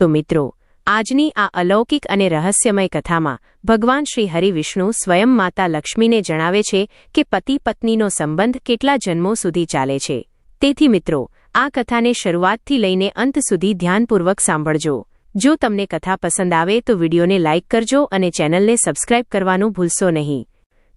તો મિત્રો, આજની આ અલૌકિક અને રહસ્યમય કથામાં ભગવાન શ્રી હરિવિષ્ણુ સ્વયં માતા લક્ષ્મીને જણાવે છે કે પતિ પત્નીનો સંબંધ કેટલા જન્મો સુધી ચાલે છે. તેથી મિત્રો, આ કથાને શરૂઆતથી લઈને અંત સુધી ધ્યાનપૂર્વક સાંભળજો. જો તમને કથા પસંદ આવે તો વિડીયોને લાઇક કરજો અને ચેનલને સબસ્ક્રાઇબ કરવાનું ભૂલશો નહીં.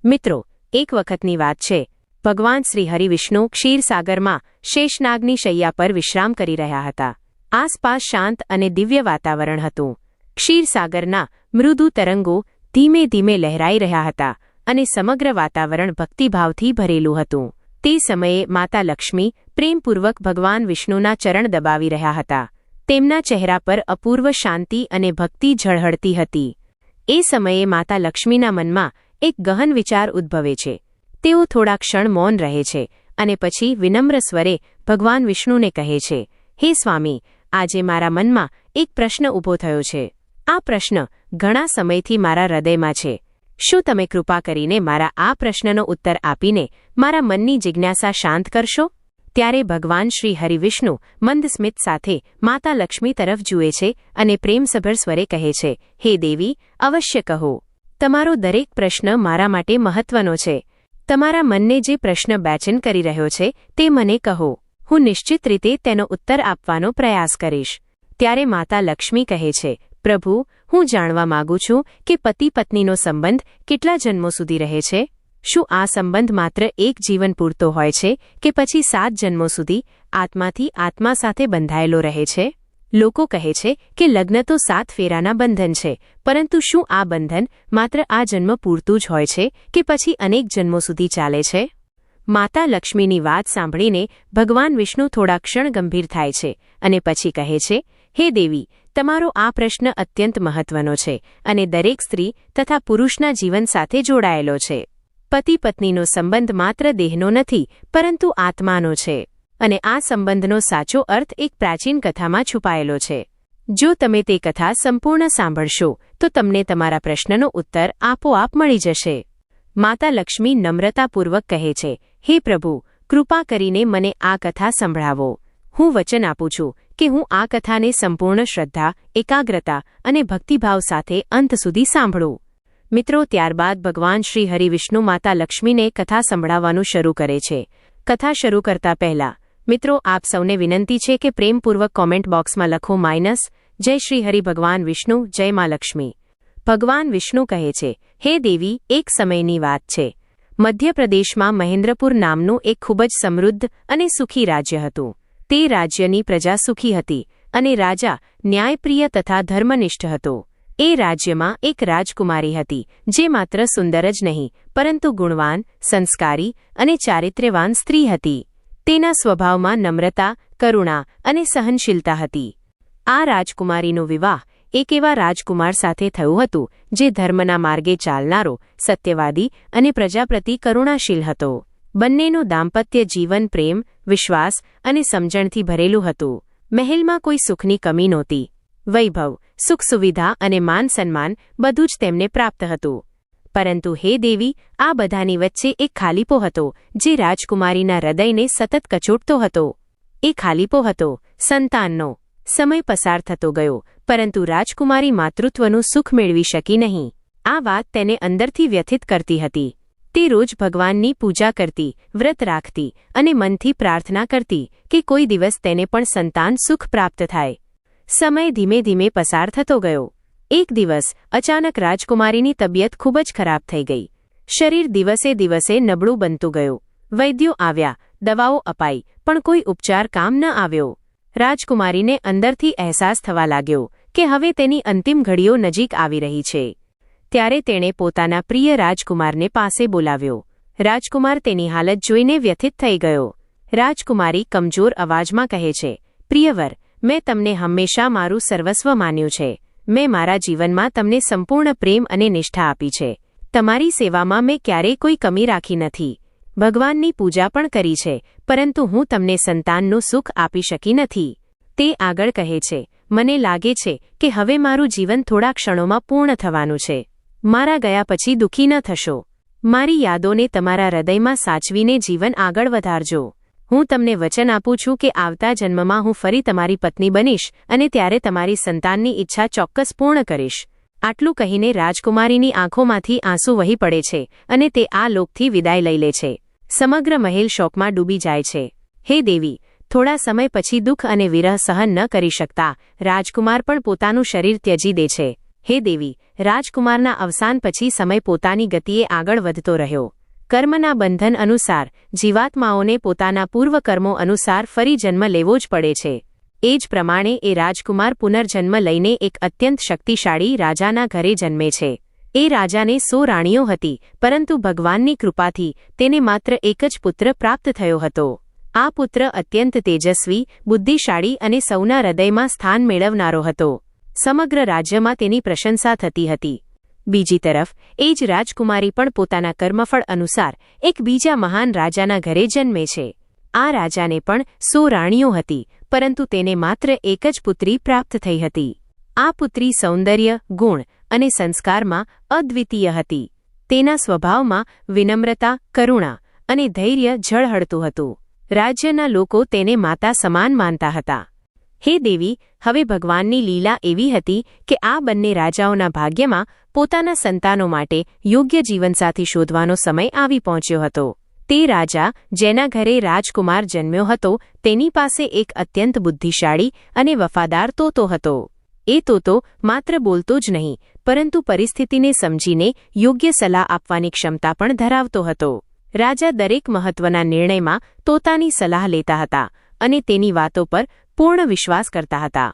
મિત્રો, એક વખતની વાત છે. ભગવાન શ્રી હરિવિષ્ણુ ક્ષીરસાગરમાં શેષનાગની શૈયા પર વિશ્રામ કરી રહ્યા હતા. આસપાસ શાંત અને દિવ્ય વાતાવરણ હતું. ક્ષીરસાગરના મૃદુ તરંગો ધીમે ધીમે લહેરાઈ રહ્યા હતા અને સમગ્ર વાતાવરણ ભક્તિભાવથી ભરેલું હતું. તે સમયે માતા લક્ષ્મી પ્રેમપૂર્વક ભગવાન વિષ્ણુના ચરણ દબાવી રહ્યા હતા. તેમના ચહેરા પર અપૂર્વ શાંતિ અને ભક્તિ ઝળહળતી હતી. એ સમયે માતા લક્ષ્મીના મનમાં એક ગહન વિચાર ઉદ્ભવે છે. તેઓ થોડા ક્ષણ મૌન રહે છે અને પછી વિનમ્ર સ્વરે ભગવાન વિષ્ણુને કહે છે, હે સ્વામી આજે મારા મનમાં એક પ્રશ્ન ઊભો થયો છે. આ પ્રશ્ન ઘણા સમયથી મારા હૃદયમાં છે. શું તમે કૃપા કરીને મારા આ પ્રશ્નનો ઉત્તર આપીને મારા મનની જિજ્ઞાસા શાંત કરશો? ત્યારે ભગવાન શ્રી હરિવિષ્ણુ મંદસ્મિત સાથે માતા લક્ષ્મી તરફ જુએ છે અને પ્રેમસભર સ્વરે કહે છે, હે દેવી, અવશ્ય કહો. તમારો દરેક પ્રશ્ન મારા માટે મહત્વનો છે. તમારા મનને જે પ્રશ્ન બેચન કરી રહ્યો છે તે મને કહો. હું નિશ્ચિત રીતે તેનો ઉત્તર આપવાનો પ્રયાસ કરીશ. ત્યારે માતા લક્ષ્મી કહે છે, પ્રભુ, હું જાણવા માગું છું કે પતિ પત્નીનો સંબંધ કેટલા જન્મો સુધી રહે છે? શું આ સંબંધ માત્ર એક જીવન પૂરતો હોય છે કે પછી સાત જન્મો સુધી આત્માથી આત્મા સાથે બંધાયેલો રહે છે? લોકો કહે છે કે લગ્ન તો સાત ફેરાના બંધન છે, પરંતુ શું આ બંધન માત્ર આ જન્મ પૂરતું જ હોય છે કે પછી અનેક જન્મો સુધી ચાલે છે? માતા લક્ષ્મીની વાત સાંભળીને ભગવાન વિષ્ણુ થોડા ક્ષણ ગંભીર થાય છે અને પછી કહે છે, હે દેવી, તમારો આ પ્રશ્ન અત્યંત મહત્વનો છે અને દરેક સ્ત્રી તથા પુરુષના જીવન સાથે જોડાયેલો છે. પતિ પત્નીનો સંબંધ માત્ર દેહનો નથી, પરંતુ આત્માનો છે. અને આ સંબંધનો સાચો અર્થ એક પ્રાચીન કથામાં છુપાયેલો છે. જો તમે તે કથા સંપૂર્ણ સાંભળશો, તો તમને તમારા પ્રશ્નનો ઉત્તર આપોઆપ મળી જશે. માતા લક્ષ્મી નમ્રતાપૂર્વક કહે છે, હે પ્રભુ, કૃપા કરીને મને આ કથા સંભળાવો. હું વચન આપું છું કે હું આ કથાને સંપૂર્ણ શ્રદ્ધા, એકાગ્રતા અને ભક્તિભાવ સાથે અંત સુધી સાંભળું. મિત્રો, ત્યારબાદ ભગવાન શ્રી હરિવિષ્ણુ માતા લક્ષ્મીને કથા સંભળાવવાનું શરૂ કરે છે. કથા શરૂ કરતા પહેલા, મિત્રો, આપ સૌને વિનંતી છે કે પ્રેમપૂર્વક કોમેન્ટ બોક્સમાં લખો માઇનસ, જય શ્રી હરિ ભગવાન વિષ્ણુ, જય મા લક્ષ્મી. ભગવાન વિષ્ણુ કહે છે, હે દેવી, એક સમયની વાત છે. મધ્યપ્રદેશમાં મહેન્દ્રપુર નામનું એક ખૂબ જ સમૃદ્ધ અને સુખી રાજ્ય હતું. તે રાજ્યની પ્રજા સુખી હતી અને રાજા ન્યાયપ્રિય તથા ધર્મનિષ્ઠ હતો. એ રાજ્યમાં એક રાજકુમારી હતી, જે માત્ર સુંદર જ નહીં, પરંતુ ગુણવાન, સંસ્કારી અને ચારિત્ર્યવાન સ્ત્રી હતી. તેના સ્વભાવમાં નમ્રતા, કરુણા અને સહનશીલતા હતી. આ રાજકુમારીનો વિવાહ એક એવા રાજકુમાર સાથે થયું હતું, જે ધર્મના માર્ગે ચાલનારો, સત્યવાદી અને પ્રજા પ્રતિ કરુણાશીલ હતો. બંનેનું દાંપત્ય જીવન, પ્રેમ, વિશ્વાસ અને સમજણથી ભરેલું હતું. મહેલમાં કોઈ સુખની કમી નહોતી. વૈભવ, સુખ સુવિધા અને માન સન્માન બધું જ તેમને પ્રાપ્ત હતું. પરંતુ હે દેવી, આ બધાની વચ્ચે એક ખાલીપો હતો, જે રાજકુમારીના હૃદયને સતત કચોટતો હતો. એ ખાલીપો હતો, સંતાનનો. સમય પસાર થતો ગયો, પરંતુ રાજકુમારી માતૃત્વનું સુખ મેળવી શકી નહીં. આ વાત તેને અંદરથી વ્યથિત કરતી હતી. તે રોજ ભગવાનની પૂજા કરતી, વ્રત રાખતી અને મનથી પ્રાર્થના કરતી કે કોઈ દિવસ તેને પણ સંતાન સુખ પ્રાપ્ત થાય. સમય ધીમે ધીમે પસાર થતો ગયો. એક દિવસ, અચાનક રાજકુમારીની તબિયત ખૂબ જ ખરાબ થઈ ગઈ. શરીર દિવસે દિવસે નબળું બનતું ગયું. વૈદ્યો આવ્યા, દવાઓ અપાઈ, પણ કોઈ ઉપચાર કામ ન આવ્યો. રાજકુમારીને અંદરથી અહેસાસ થવા લાગ્યો કે હવે તેની અંતિમ ઘડીઓ નજીક આવી રહી છે. ત્યારે તેણે પોતાના પ્રિય રાજકુમારને પાસે બોલાવ્યો. રાજકુમાર તેની હાલત જોઈને વ્યથિત થઈ ગયો. રાજકુમારી કમજોર અવાજમાં કહે છે, પ્રિયવર, મેં તમને હંમેશા મારું સર્વસ્વ માન્યું છે. મેં મારા જીવનમાં તમને સંપૂર્ણ પ્રેમ અને નિષ્ઠા આપી છે. તમારી સેવામાં મેં ક્યારેય કોઈ કમી રાખી નથી. ભગવાનની પૂજા પણ કરી છે, પરંતુ હું તમને સંતાનનું સુખ આપી શકી નથી. તે આગળ કહે છે, મને લાગે છે કે હવે મારું જીવન થોડા ક્ષણોમાં પૂર્ણ થવાનું છે. મારા ગયા પછી દુઃખી ન થશો. મારી યાદોને તમારા હૃદયમાં સાચવીને જીવન આગળ વધારજો. હું તમને વચન આપું છું કે આવતા જન્મમાં હું ફરી તમારી પત્ની બનીશ અને ત્યારે તમારી સંતાનની ઈચ્છા ચોક્કસ પૂર્ણ કરીશ. આટલું કહીને રાજકુમારીની આંખોમાંથી આંસુ વહી પડે છે અને તે આ લોકથી વિદાય લઈ લે છે. સમગ્ર મહેલ શોકમાં ડૂબી જાય છે. હે દેવી, થોડા સમય પછી દુઃખ અને વિરહ સહન ન કરી શકતા રાજકુમાર પણ પોતાનું શરીર ત્યજી દે છે. હે દેવી, રાજકુમારના અવસાન પછી સમય પોતાની ગતિએ આગળ વધતો રહ્યો. કર્મના બંધન અનુસાર જીવાત્માઓને પોતાના પૂર્વકર્મો અનુસાર ફરી જન્મ લેવો જ પડે છે. એ જ પ્રમાણે એ રાજકુમાર પુનર્જન્મ લઈને એક અત્યંત શક્તિશાળી રાજાના ઘરે જન્મે છે. એ રાજાને સો રાણીઓ હતી, પરંતુ ભગવાનની કૃપાથી તેને માત્ર એક જ પુત્ર પ્રાપ્ત થયો હતો. આ પુત્ર અત્યંત તેજસ્વી, બુદ્ધિશાળી અને સૌના હૃદયમાં સ્થાન મેળવનારો હતો. સમગ્ર રાજ્યમાં તેની પ્રશંસા થતી હતી. બીજી તરફ, એ જ રાજકુમારી પણ પોતાના કર્મફળ અનુસાર એક બીજા મહાન રાજાના ઘરે જન્મે છે. આ રાજાને પણ સો રાણીઓ હતી પરંતુ તેને માત્ર એક જ પુત્રી પ્રાપ્ત થઈ હતી. આ પુત્રી સૌંદર્ય, ગુણ અને સંસ્કારમાં અદ્વિતીય હતી. તેના સ્વભાવમાં વિનમ્રતા, કરુણા અને ધૈર્ય ઝળહળતું હતું. રાજ્યના લોકો તેને માતા સમાન માનતા હતા. હે દેવી, હવે ભગવાનની લીલા એવી હતી કે આ બંને રાજાઓના ભાગ્યમાં પોતાના સંતાનો માટે યોગ્ય જીવનસાથી શોધવાનો સમય આવી પહોંચ્યો હતો. તે રાજા, જેના ઘરે રાજકુમાર જન્મ્યો હતો, તેની પાસે એક અત્યંત બુદ્ધિશાળી અને વફાદાર તોતો હતો. એ તોતો માત્ર બોલતો જ નહીં, પરંતુ પરિસ્થિતિને સમજીને યોગ્ય સલાહ આપવાની ક્ષમતા પણ ધરાવતો હતો. રાજા દરેક મહત્વના નિર્ણયમાં તોતાની સલાહ લેતા હતા અને તેની વાતો પર પૂર્ણ વિશ્વાસ કરતા હતા.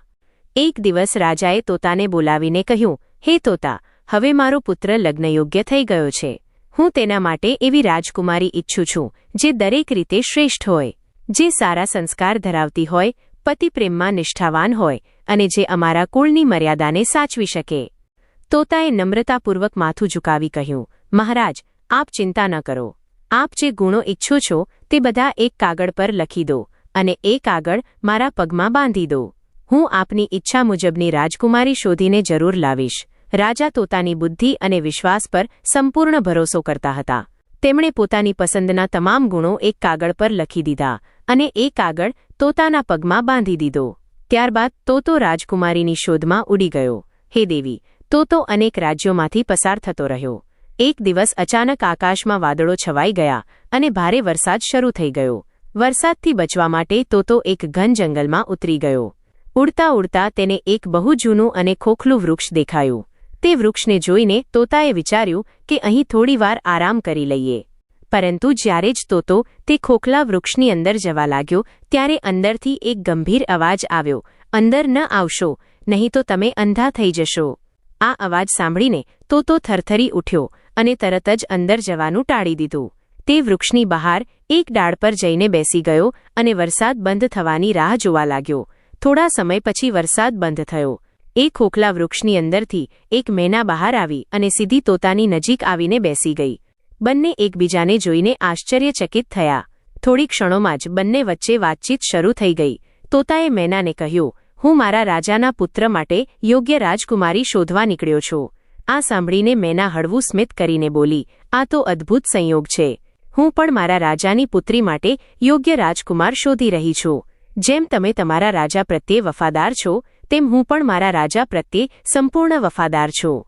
એક દિવસ રાજાએ તોતાને બોલાવીને કહ્યું, હે તોતા, હવે મારો પુત્ર લગ્નયોગ્ય થઈ ગયો છે. હું તેના માટે એવી રાજકુમારી ઈચ્છું છું, જે દરેક રીતે શ્રેષ્ઠ હોય, જે સારા સંસ્કાર ધરાવતી હોય, પતિપ્રેમમાં નિષ્ઠાવાન હોય, અને જે અમારા કુળની મર્યાદાને સાચવી શકે. તોતાએ નમ્રતાપૂર્વક માથું ઝુકાવી કહ્યું, મહારાજ, આપ ચિંતા ન કરો. આપ જે ગુણો ઈચ્છો છો, તે બધા એક કાગળ પર લખી દો, અને એ કાગળ મારા પગમાં બાંધી દો. હું આપની ઈચ્છા મુજબની રાજકુમારી શોધીને જરૂર લાવીશ. રાજા તોતાની બુદ્ધિ અને વિશ્વાસ પર સંપૂર્ણ ભરોસો કરતા હતા. તેમણે પોતાની પસંદના તમામ ગુણો એક કાગળ પર લખી દીધા અને એ કાગળ તોતાના પગમાં બાંધી દીધો. ત્યારબાદ તોતો રાજકુમારીની શોધમાં ઉડી ગયો. હે દેવી, તોતો અનેક રાજ્યોમાંથી પસાર થતો રહ્યો. એક દિવસ અચાનક આકાશમાં વાદળો છવાઈ ગયા અને ભારે વરસાદ શરૂ થઈ ગયો. વરસાદથી બચવા માટે તોતો એક ઘન જંગલમાં ઉતરી ગયો. ઉડતા ઉડતા તેને એક બહુ જૂનું અને ખોખલું વૃક્ષ દેખાયું. તે વૃક્ષને જોઈને તોતાએ વિચાર્યું કે અહીં થોડીવાર આરામ કરી લઈએ. પરંતુ જ્યારે જ તોતો તે ખોખલા વૃક્ષની અંદર જવા લાગ્યો, ત્યારે અંદરથી એક ગંભીર અવાજ આવ્યો, અંદર ન આવશો, નહીં તો તમે અંધા થઈ જશો. આ અવાજ સાંભળીને તોતો થરથરી ઉઠ્યો અને તરત જ અંદર જવાનું ટાળી દીધું. તે વૃક્ષની બહાર એક ડાળ પર જઈને બેસી ગયો અને વરસાદ બંધ થવાની રાહ જોવા લાગ્યો. થોડા સમય પછી વરસાદ બંધ થયો. એ ખોખલા વૃક્ષની અંદરથી એક મેના બહાર આવી અને સીધી તોતાની નજીક આવીને બેસી ગઈ. બંને એકબીજાને જોઈને આશ્ચર્યચકિત થયા. થોડી ક્ષણોમાં જ બંને વચ્ચે વાતચીત શરૂ થઈ ગઈ. તોતાએ મેનાને કહ્યું, હું મારા રાજાના પુત્ર માટે યોગ્ય રાજકુમારી શોધવા નીકળ્યો છું. આ સાંભળીને મેના હળવું સ્મિત કરીને બોલી, આ તો અદ્ભુત સંયોગ છે. હું પણ મારા રાજાની પુત્રી માટે યોગ્ય રાજકુમાર શોધી રહી છું. જેમ તમે તમારા રાજા પ્રત્યે વફાદાર છો તેમ હું પણ મારા રાજા પ્રત્યે સંપૂર્ણ વફાદાર છું.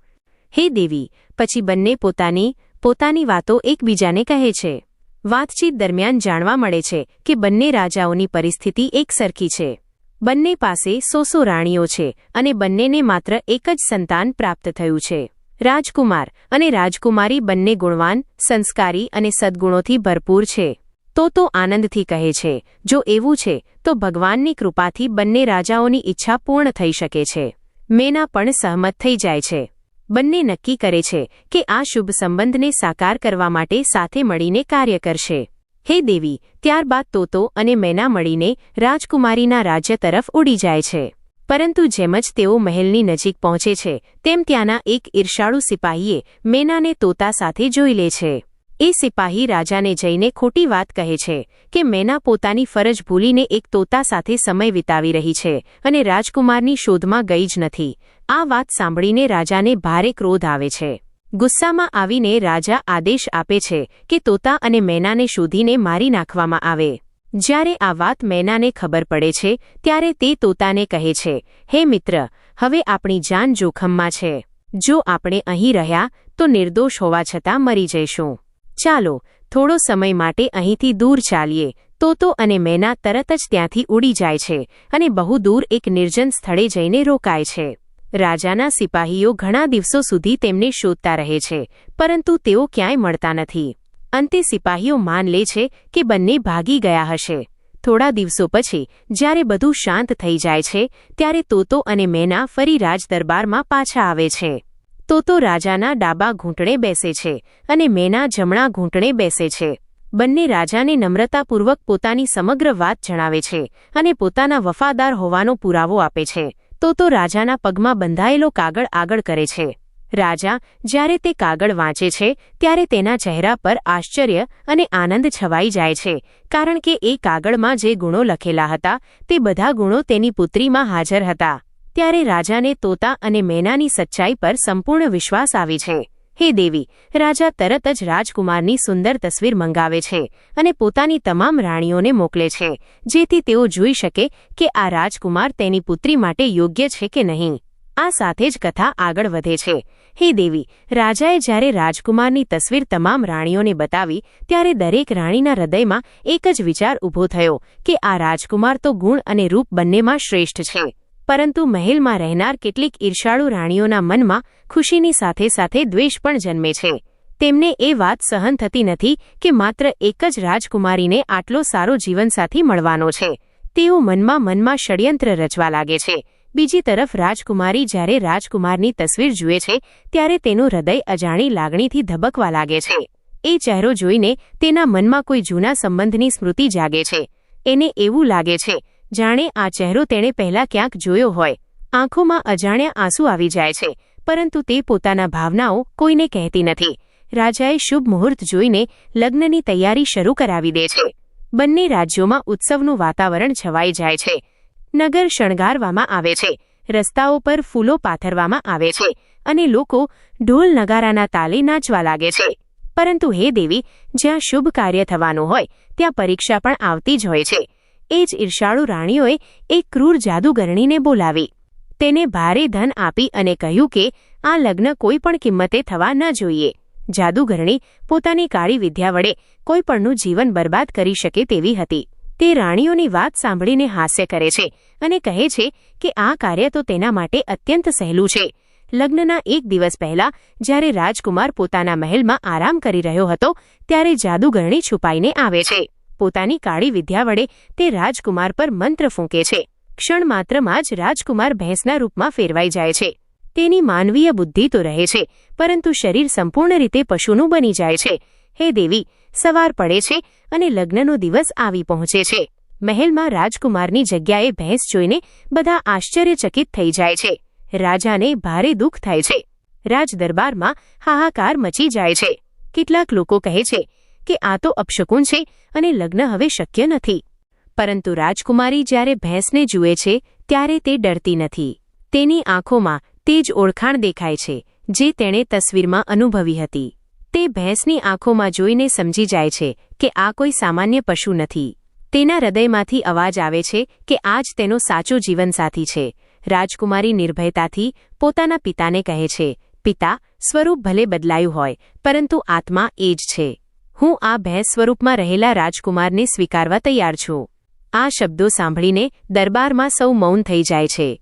હે દેવી, પછી બંને પોતાની પોતાની વાતો એકબીજાને કહે છે. વાતચીત દરમિયાન જાણવા મળે છે કે બંને રાજાઓની પરિસ્થિતિ એકસરખી છે. બંને પાસે સો સો રાણીઓ છે અને બંનેને માત્ર એક જ સંતાન પ્રાપ્ત થયું છે. રાજકુમાર અને રાજકુમારી બંને ગુણવાન, સંસ્કારી અને સદ્ગુણોથી ભરપૂર છે. તો તો આનંદથી કહે છે, જો એવું છે, તો ભગવાનની કૃપાથી બંને રાજાઓની ઈચ્છા પૂર્ણ થઈ શકે છે. મેના પણ સહમત થઈ જાય છે. બંને નક્કી કરે છે કે આ શુભ સંબંધને સાકાર કરવા માટે સાથે મળીને કાર્ય કરશે. હે દેવી, ત્યારબાદ તોતો અને મેના મળીને રાજકુમારીના રાજ્ય તરફ ઉડી જાય છે. પરંતુ જેમ જ તેઓ મહેલની નજીક પહોંચે છે, તેમ ત્યાંના એક ઈર્ષાળુ સિપાહીએ મેનાને તોતા સાથે જોઈ લે છે. એ સિપાહી રાજાને જઈને ખોટી વાત કહે છે કે મેના પોતાની ફરજ ભૂલીને એક તોતા સાથે સમય વિતાવી રહી છે અને રાજકુમારની શોધમાં ગઈ જ નથી. આ વાત સાંભળીને રાજાને ભારે ક્રોધ આવે છે. ગુસ્સામાં આવીને રાજા આદેશ આપે છે કે તોતા અને મેનાને શોધીને મારી નાખવામાં આવે. જ્યારે આ વાત મેનાને ખબર પડે છે, ત્યારે તે તોતાને કહે છે, હે મિત્ર, હવે આપણી જાન જોખમમાં છે. જો આપણે અહીં રહ્યા, તો નિર્દોષ હોવા છતાં મરી જઈશું. ચાલો, થોડો સમય માટે અહીંથી દૂર ચાલીએ. તોતો અને મેના તરત જ ત્યાંથી ઉડી જાય છે અને બહુ દૂર એક નિર્જન સ્થળે જઈને રોકાય છે. રાજાના સિપાહીઓ ઘણા દિવસો સુધી તેમને શોધતા રહે છે, પરંતુ તેઓ ક્યાંય મળતા નથી. અંતે સિપાહીઓ માન લે છે કે બંને ભાગી ગયા હશે. થોડા દિવસો પછી, જ્યારે બધું શાંત થઈ જાય છે, ત્યારે તોતો અને મેના ફરી રાજદરબારમાં પાછા આવે છે. તોતો રાજાના ડાબા ઘૂંટણે બેસે છે અને મેના જમણા ઘૂંટણે બેસે છે. બંને રાજાને નમ્રતાપૂર્વક પોતાની સમગ્ર વાત જણાવે છે અને પોતાના વફાદાર હોવાનો પુરાવો આપે છે. તોતો રાજાના પગમાં બંધાયેલો કાગળ આગળ કરે છે. રાજા, જ્યારે તે કાગળ વાંચે છે, ત્યારે તેના ચહેરા પર આશ્ચર્ય અને આનંદ છવાઈ જાય છે, કારણ કે એ કાગળમાં જે ગુણો લખેલા હતા, તે બધા ગુણો તેની પુત્રીમાં હાજર હતા. ત્યારે રાજાને તોતા અને મેનાની સચ્ચાઈ પર સંપૂર્ણ વિશ્વાસ આવે છે. હે દેવી, રાજા તરત જ રાજકુમારની સુંદર તસવીર મંગાવે છે અને પોતાની તમામ રાણીઓને મોકલે છે, જેથી તેઓ જોઈ શકે કે આ રાજકુમાર તેની પુત્રી માટે યોગ્ય છે કે નહીં. આ સાથે જ કથા આગળ વધે છે. હે દેવી, રાજાએ જ્યારે રાજકુમારની તસવીર તમામ રાણીઓને બતાવી, ત્યારે દરેક રાણીના હૃદયમાં એક જ વિચાર ઊભો થયો કે આ રાજકુમાર તો ગુણ અને રૂપ બંનેમાં શ્રેષ્ઠ છે. પરંતુ મહેલમાં રહેનાર કેટલીક ઈર્ષાળુ રાણીઓના મનમાં ખુશીની સાથે સાથે દ્વેષ પણ જન્મે છે. તેમને એ વાત સહન થતી નથી કે માત્ર એક જ રાજકુમારીને આટલો સારો જીવનસાથી મળવાનો છે. તેઓ મનમાં મનમાં ષડયંત્ર રચવા લાગે છે. બીજી તરફ રાજકુમારી જ્યારે રાજકુમારની તસવીર જુએ છે, ત્યારે તેનું હૃદય અજાણી લાગણીથી ધબકવા લાગે છે. એ ચહેરો જોઈને તેના મનમાં કોઈ જૂના સંબંધની સ્મૃતિ જાગે છે. એને એવું લાગે છે જાણે આ ચહેરો તેણે પહેલા ક્યાંક જોયો હોય. આંખોમાં અજાણ્યા આંસુ આવી જાય છે, પરંતુ તે પોતાના ભાવનાઓ કોઈને કહેતી નથી. રાજાએ શુભ મુહૂર્ત જોઈને લગ્નની તૈયારી શરૂ કરાવી દે છે. બંને રાજ્યોમાં ઉત્સવનું વાતાવરણ છવાઈ જાય છે. નગર શણગારવામાં આવે છે, રસ્તાઓ પર ફૂલો પાથરવામાં આવે છે અને લોકો ઢોલ નગારાના તાલે નાચવા લાગે છે. પરંતુ હે દેવી, જ્યાં શુભ કાર્ય થવાનું હોય, ત્યાં પરીક્ષા પણ આવતી જ હોય છે. એ જ ઈર્ષાળુ રાણીઓએ એક ક્રૂર જાદુગરણીને બોલાવી. તેને ભારે ધન આપી અને કહ્યું કે આ લગ્ન કોઈ પણ કિંમતે થવા ન જોઈએ. જાદુગરણી પોતાની કાળી વિદ્યા વડે કોઈપણનું જીવન બરબાદ કરી શકે તેવી હતી. તે રાણીઓની વાત સાંભળીને હાસ્ય કરે છે અને કહે છે કે આ કાર્ય તો તેના માટે અત્યંત સહેલું છે. લગ્નના એક દિવસ પહેલા જ્યારે રાજકુમાર પોતાના મહેલમાં આરામ કરી રહ્યો હતો, ત્યારે જાદુગરણી છુપાઈને આવે છે. પોતાની કાળી વિદ્યા વડે તે રાજકુમાર પર મંત્ર ફૂંકે છે. ક્ષણ માત્રમાં જ રાજકુમાર ભેંસના રૂપમાં ફેરવાઈ જાય છે. તેની માનવીય બુદ્ધિ તો રહે છે, પરંતુ શરીર સંપૂર્ણ રીતે પશુનું બની જાય છે. હે દેવી, સવાર પડે છે અને લગ્નનો દિવસ આવી પહોંચે છે. મહેલમાં રાજકુમારની જગ્યાએ ભેંસ જોઈને બધા આશ્ચર્યચકિત થઈ જાય છે. રાજાને ભારે દુઃખ થાય છે. રાજદરબારમાં હાહાકાર મચી જાય છે. કેટલાક લોકો કહે છે કે આ તો અપશકુન છે અને લગ્ન હવે શક્ય નથી. પરંતુ રાજકુમારી જ્યારે ભેંસને જુએ છે, ત્યારે તે ડરતી નથી. તેની આંખોમાં તે જ ઓળખાણ દેખાય છે, જે તેણે તસવીરમાં અનુભવી હતી. તે ભેંસની આંખોમાં જોઈને સમજી જાય છે કે આ કોઈ સામાન્ય પશુ નથી. તેના હૃદયમાંથી અવાજ આવે છે કે આ જ તેનો સાચો જીવનસાથી છે. રાજકુમારી નિર્ભયતાથી પોતાના પિતાને કહે છે, પિતા, સ્વરૂપ ભલે બદલાયું હોય, પરંતુ આત્મા એ જ છે. હું આ ભેંસ સ્વરૂપમાં રહેલા રાજકુમારને સ્વીકારવા તૈયાર છું. આ શબ્દો સાંભળીને દરબારમાં સૌ મૌન થઈ જાય છે.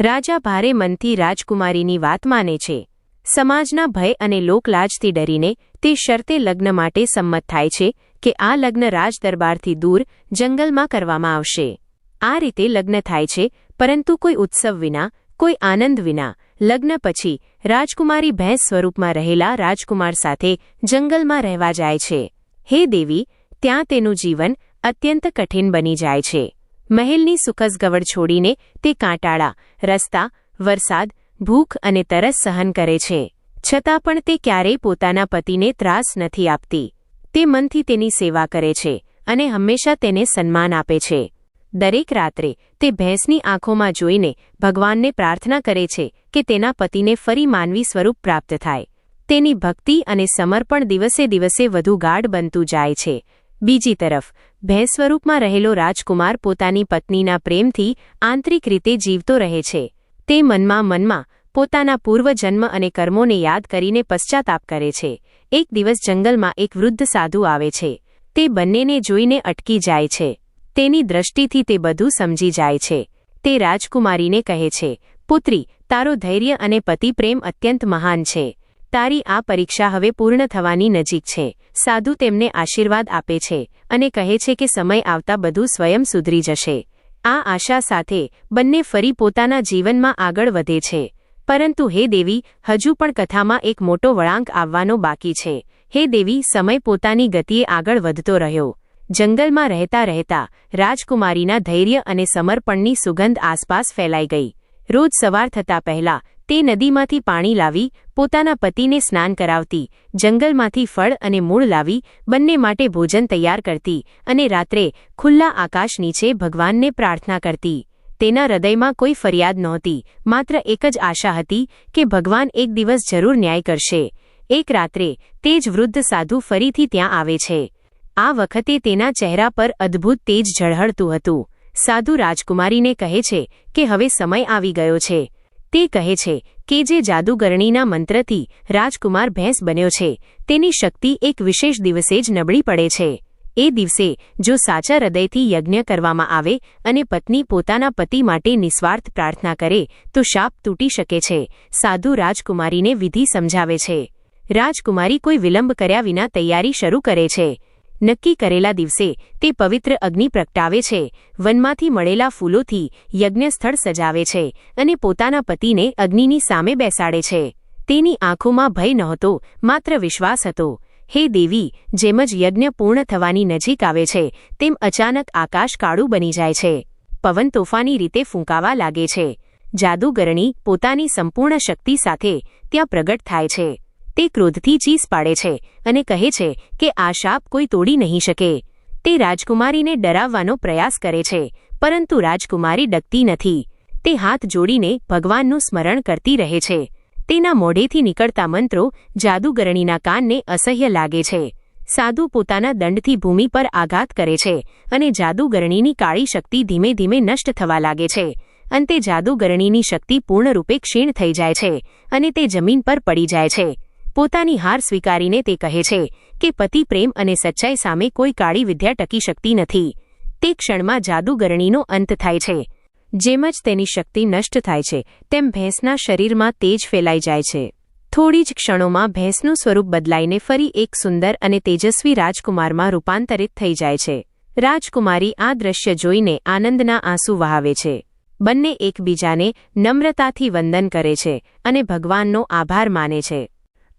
રાજા ભારે મનથી રાજકુમારીની વાત માને છે. સમાજના ભય અને લોકલાજથી ડરીને તે શરતે લગ્ન માટે સંમત થાય છે કે આ લગ્ન રાજદરબારથી દૂર, જંગલમાં કરવામાં આવશે. આ રીતે લગ્ન થાય છે, પરંતુ કોઈ ઉત્સવ વિના કોઈ આનંદ વિના, લગ્ન પછી, રાજકુમારી ભેંસ સ્વરૂપમાં રહેલા રાજકુમાર સાથે જંગલમાં રહેવા જાય છે. હે દેવી, ત્યાં તેનું જીવન અત્યંત કઠિન બની જાય છે. મહેલની સુખસગવડ છોડીને તે કાંટાળા, રસ્તા, વરસાદ, ભૂખ અને તરસ સહન કરે છે. છતાં પણ તે ક્યારેય પોતાના પતિને ત્રાસ નથી આપતી. તે મનથી તેની સેવા કરે છે અને હંમેશા તેને સન્માન આપે છે. દરેક રાત્રે તે ભેંસની આંખોમાં જોઈને ભગવાનને પ્રાર્થના કરે છે કે તેના પતિને ફરી માનવી સ્વરૂપ પ્રાપ્ત થાય. તેની ભક્તિ અને સમર્પણ દિવસે દિવસે વધુ ગાઢ બનતું જાય છે. બીજી તરફ, ભેંસ સ્વરૂપમાં રહેલો રાજકુમાર પોતાની પત્નીના પ્રેમથી આંતરિક રીતે જીવતો રહે છે. તે મનમાં મનમાં પોતાના પૂર્વજન્મ અને કર્મોને યાદ કરીને પશ્ચાતાપ કરે છે. એક દિવસ જંગલમાં એક વૃદ્ધ સાધુ આવે છે. તે બંનેને જોઈને અટકી જાય છે. તેની દ્રષ્ટિથી તે બધું સમજી જાય છે. તે રાજકુમારીને કહે છે, પુત્રી, તારો ધૈર્ય અને પતિ પ્રેમ અત્યંત મહાન છે. તારી આ પરીક્ષા હવે પૂર્ણ થવાની નજીક છે. સાધુ તેમને આશીર્વાદ આપે છે અને કહે છે કે સમય આવતા બધું સ્વયં સુધરી જશે. આ આશા સાથે બંને ફરી પોતાના જીવનમાં આગળ વધે છે. પરંતુ હે દેવી, હજુ પણ કથામાં એક મોટો વળાંક આવવાનો બાકી છે. હે દેવી, સમય પોતાની ગતિએ આગળ વધતો રહ્યો. જંગલમાં રહેતા રહેતા રાજકુમારીના ધૈર્ય અને સમર્પણની સુગંધ આસપાસ ફેલાઈ ગઈ. રોજ સવાર થતા પહેલા તે નદીમાંથી પાણી લાવી પોતાના પતિને સ્નાન કરાવતી, જંગલમાંથી ફળ અને મૂળ લાવી બંને માટે ભોજન તૈયાર કરતી અને રાત્રે ખુલ્લા આકાશ નીચે ભગવાનને પ્રાર્થના કરતી. તેના હૃદયમાં કોઈ ફરિયાદ નહોતી, માત્ર એક જ આશા હતી કે ભગવાન એક દિવસ જરૂર ન્યાય કરશે. એક રાત્રે તે જ વૃદ્ધ સાધુ ફરીથી ત્યાં આવે છે. આ વખતે તેના ચહેરા પર અદ્ભુત તેજ ઝળહળતું હતું. સાધુ રાજકુમારીને કહે છે કે હવે સમય આવી ગયો છે. તે કહે છે કે જે જાદુગરણીના મંત્રથી રાજકુમાર ભેંસ બન્યો છે, તેની શક્તિ એક વિશેષ દિવસે જ નબળી પડે છે. એ દિવસે, જો સાચા હૃદયથી યજ્ઞ કરવામાં આવે અને પત્ની પોતાના પતિ માટે નિસ્વાર્થ પ્રાર્થના કરે, તો શાપ તૂટી શકે છે. સાધુ રાજકુમારીને વિધિ સમજાવે છે. રાજકુમારી કોઈ વિલંબ કર્યા વિના તૈયારી શરૂ કરે છે. નક્કી કરેલા દિવસે તે પવિત્ર અગ્નિ પ્રગટાવે છે, વનમાંથી મળેલા ફૂલોથી યજ્ઞસ્થળ સજાવે છે અને પોતાના પતિને અગ્નિની સામે બેસાડે છે. તેની આંખોમાં ભય નહોતો, માત્ર વિશ્વાસ હતો. હે દેવી, જેમ જ યજ્ઞ પૂર્ણ થવાની નજીક આવે છે, તેમ અચાનક આકાશ કાળું બની જાય છે. પવન તોફાની રીતે ફૂંકાવા લાગે છે. જાદુગરણી પોતાની સંપૂર્ણ શક્તિ સાથે ત્યાં પ્રગટ થાય છે. તે ક્રોધથી ચીસ પાડે છે અને કહે છે કે આ શાપ કોઈ તોડી નહીં શકે. તે રાજકુમારીને ડરાવવાનો પ્રયાસ કરે છે, પરંતુ રાજકુમારી ડકતી નથી. તે હાથ જોડીને ભગવાનનું સ્મરણ કરતી રહે છે. તેના મોઢેથી નીકળતા મંત્રો જાદુગરણીના કાનને અસહ્ય લાગે છે. સાધુ પોતાના દંડથી ભૂમિ પર આઘાત કરે છે અને જાદુગરણીની કાળી શક્તિ ધીમે ધીમે નષ્ટ થવા લાગે છે. અંતે જાદુગરણીની શક્તિ પૂર્ણરૂપે ક્ષીણ થઈ જાય છે અને તે જમીન પર પડી જાય છે. પોતાની હાર સ્વીકારીને તે કહે છે કે પતિ પ્રેમ અને સચ્ચાઈ સામે કોઈ કાળી વિદ્યા ટકી શકતી નથી. તે ક્ષણમાં જાદુગરણીનો અંત થાય છે. જેમ જ તેની શક્તિ નષ્ટ થાય છે, તેમ ભેંસના શરીરમાં તેજ ફેલાઈ જાય છે. થોડી જ ક્ષણોમાં ભેંસનું સ્વરૂપ બદલાઈને ફરી એક સુંદર અને તેજસ્વી રાજકુમારમાં રૂપાંતરિત થઈ જાય છે. રાજકુમારી આ દ્રશ્ય જોઈને આનંદના આંસુ વહાવે છે. બંને એકબીજાને નમ્રતાથી વંદન કરે છે અને ભગવાનનો આભાર માને છે.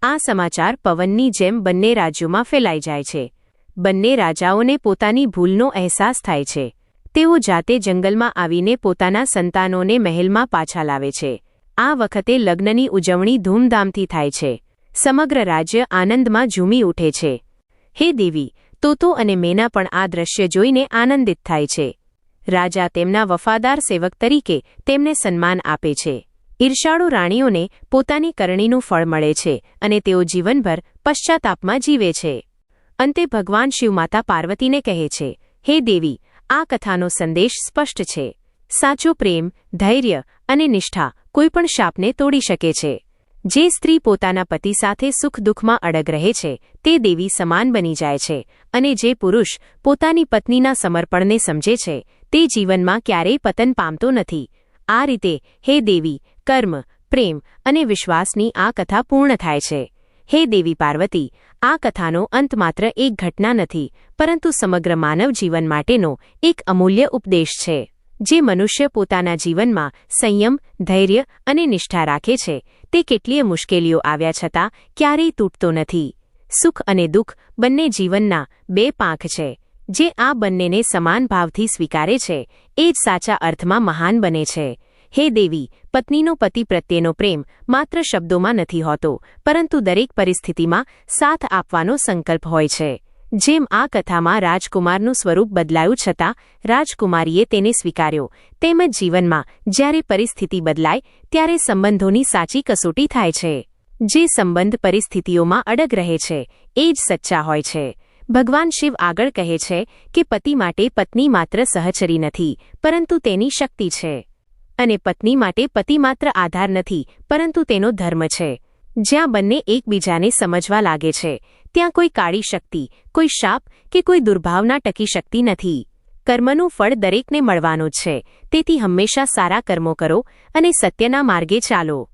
આ સમાચાર પવનની જેમ બંને રાજ્યોમાં ફેલાઈ જાય છે. બંને રાજાઓને પોતાની ભૂલનો અહેસાસ થાય છે. તેઓ જાતે જંગલમાં આવીને પોતાના સંતાનોને મહેલમાં પાછા લાવે છે. આ વખતે લગ્નની ઉજવણી ધૂમધામથી થાય છે. સમગ્ર રાજ્ય આનંદમાં ઝૂમી ઉઠે છે. હે દેવી, તોતો અને મેના પણ આ દ્રશ્ય જોઈને આનંદિત થાય છે. રાજા તેમના વફાદાર સેવક તરીકે તેમને સન્માન આપે છે. ઈર્ષાળુ રાણીઓને પોતાની કરણીનું ફળ મળે છે અને તેઓ જીવનભર પશ્ચાતાપમાં જીવે છે. અંતે ભગવાન શિવમાતા પાર્વતીને કહે છે, હે દેવી, આ કથાનો સંદેશ સ્પષ્ટ છે. સાચો પ્રેમ, ધૈર્ય અને નિષ્ઠા કોઈપણ શાપને તોડી શકે છે. જે સ્ત્રી પોતાના પતિ સાથે સુખ દુઃખમાં અડગ રહે છે, તે દેવી સમાન બની જાય છે અને જે પુરુષ પોતાની પત્નીના સમર્પણને સમજે છે, તે જીવનમાં ક્યારેય પતન પામતો નથી. આ રીતે હે દેવી, કર્મ, પ્રેમ અને વિશ્વાસની આ કથા પૂર્ણ થાય છે. હે દેવી પાર્વતી, આ કથાનો અંત માત્ર એક ઘટના નથી, પરંતુ સમગ્ર માનવ જીવન માટેનો એક અમૂલ્ય ઉપદેશ છે, જે મનુષ્ય પોતાના જીવનમાં સંયમ, ધૈર્ય અને નિષ્ઠા રાખે છે. તે કેટલીય મુશ્કેલીઓ આવ્યા છતાં ક્યારેય તૂટતો નથી. સુખ અને દુઃખ બંને જીવનના બે પાંખ છે. જે આ બંનેને સમાન ભાવથી સ્વીકારે છે, એ જ સાચા અર્થમાં મહાન બને છે. હે દેવી, પત્નીનો પતિ પ્રત્યેનો પ્રેમ માત્ર શબ્દોમાં નથી હોતો, પરંતુ દરેક પરિસ્થિતિમાં સાથ આપવાનો સંકલ્પ હોય છે. જેમ આ કથામાં રાજકુમારનું સ્વરૂપ બદલાયું છતાં, રાજકુમારીએ તેને સ્વીકાર્યો, તેમજ જીવનમાં જ્યારે પરિસ્થિતિ બદલાય, ત્યારે સંબંધોની સાચી કસોટી થાય છે. જે સંબંધ પરિસ્થિતિઓમાં અડગ રહે છે, એ જ સચ્ચા હોય છે. ભગવાન શિવ આગળ કહે છે કે પતિ માટે પત્ની માત્ર સહચરી નથી, પરંતુ તેની શક્તિ છે. અને પત્ની માટે પતિ માત્ર આધાર નથી, પરંતુ તેનો ધર્મ છે. જ્યાં બંને એકબીજાને સમજવા લાગે છે, ત્યાં કોઈ કાળી શક્તિ, કોઈ શાપ કે કોઈ દુર્ભાવના ટકી શકતી નથી. કર્મનું ફળ દરેકને મળવાનું છે, તેથી હંમેશા સારા કર્મો કરો અને સત્યના માર્ગે ચાલો.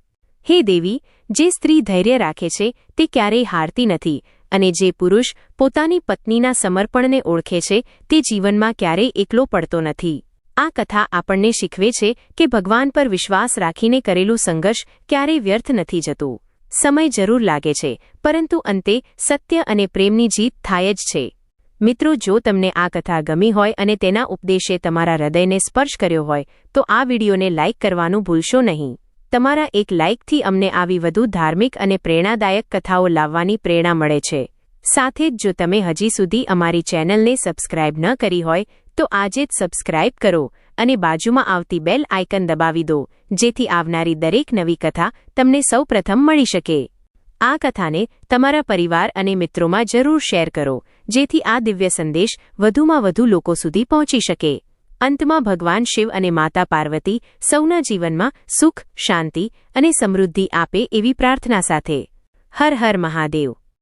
હે દેવી, જે સ્ત્રી ધૈર્ય રાખે છે, તે ક્યારેય હારતી નથી અને જે પુરુષ પોતાની પત્નીના સમર્પણને ઓળખે છે, તે જીવનમાં ક્યારેય એકલો પડતો નથી. આ કથા આપણને શીખવે છે કે ભગવાન પર વિશ્વાસ રાખીને કરેલું સંઘર્ષ ક્યારેય વ્યર્થ નથી જતું. સમય જરૂર લાગે છે, પરંતુ અંતે સત્ય અને પ્રેમની જીત થાય જ છે. મિત્રો, જો તમને આ કથા ગમી હોય અને તેના ઉપદેશે તમારા હૃદયને સ્પર્શ કર્યો હોય, તો આ વિડીયોને લાઇક કરવાનું ભૂલશો નહીં. તમારા એક લાઇકથી અમને આવી વધુ ધાર્મિક અને પ્રેરણાદાયક કથાઓ લાવવાની પ્રેરણા મળે છે. સાથે જ જો તમે હજી સુધી અમારી ચેનલને સબસ્ક્રાઇબ ન કરી હોય, તો આજે જ સબસ્ક્રાઇબ કરો અને બાજુમાં આવતી બેલ આઇકન દબાવી દો, જેથી આવનારી દરેક નવી કથા તમને સૌપ્રથમ મળી શકે. આ કથાને તમારા પરિવાર અને મિત્રોમાં જરૂર શેર કરો, જેથી આ દિવ્ય સંદેશ વધુમાં વધુ લોકો સુધી પહોંચી શકે. અંતમાં ભગવાન શિવ અને માતા પાર્વતી સૌના જીવનમાં સુખ, શાંતિ અને સમૃદ્ધિ આપે એવી પ્રાર્થના સાથે. હર હર મહાદેવ.